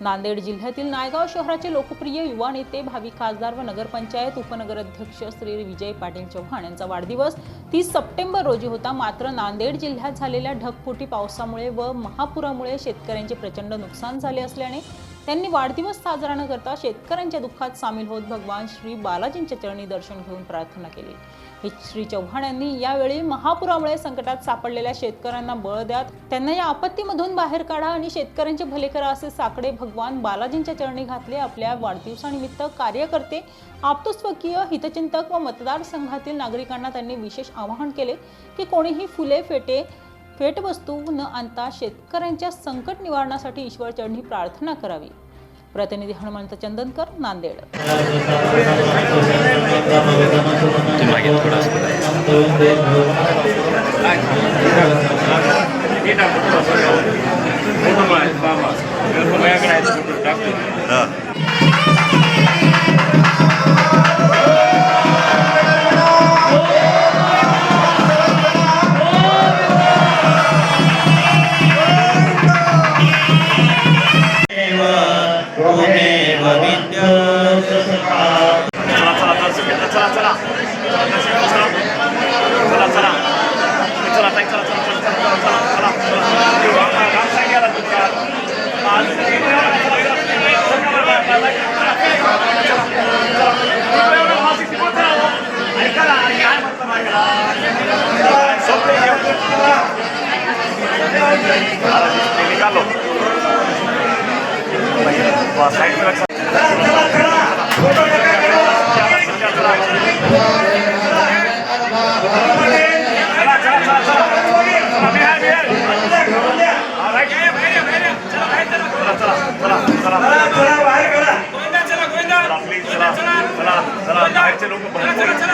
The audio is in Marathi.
नांदेड जिल्ह्यातील नायगाव शहराचे लोकप्रिय युवा नेते भावी खासदार व नगरपंचायत उपनगराध्यक्ष श्री विजय पाटील चव्हाण यांचा वाढदिवस तीस सप्टेंबर रोजी होता. मात्र नांदेड जिल्ह्यात झालेल्या ढगफुटी पावसामुळे व महापुरामुळे शेतकऱ्यांचे प्रचंड नुकसान झाले असल्याने त्यांनी वाढदिवस साजरा न करता शेतकऱ्यांच्या दुःखात सामील होत भगवान श्री बालाजींच्या चरणी दर्शन घेऊन प्रार्थना केली. हे श्री चव्हाण यांनी यावेळी महापुरामुळे संकटात सापडलेल्या शेतकऱ्यांना बळ द्या त्यांना या आपत्तीमधून बाहेर काढा आणि शेतकऱ्यांचे भले करा असे साकडे भगवान बालाजींच्या चरणी घातले आपल्या वाढदिवसानिमित्त कार्यकर्ते आपतुस्वकीय हितचिंतक व मतदारसंघातील नागरिकांना त्यांनी विशेष आवाहन केले की कोणीही फुले फेटे भेटवस्तू न आणता शेतकऱ्यांच्या संकट निवारणासाठी ईश्वर चढणी प्रार्थना करावी. प्रतिनिधी हनुमंत चंदनकर नांदेड. त्वमेव चला बाहेरचे लोक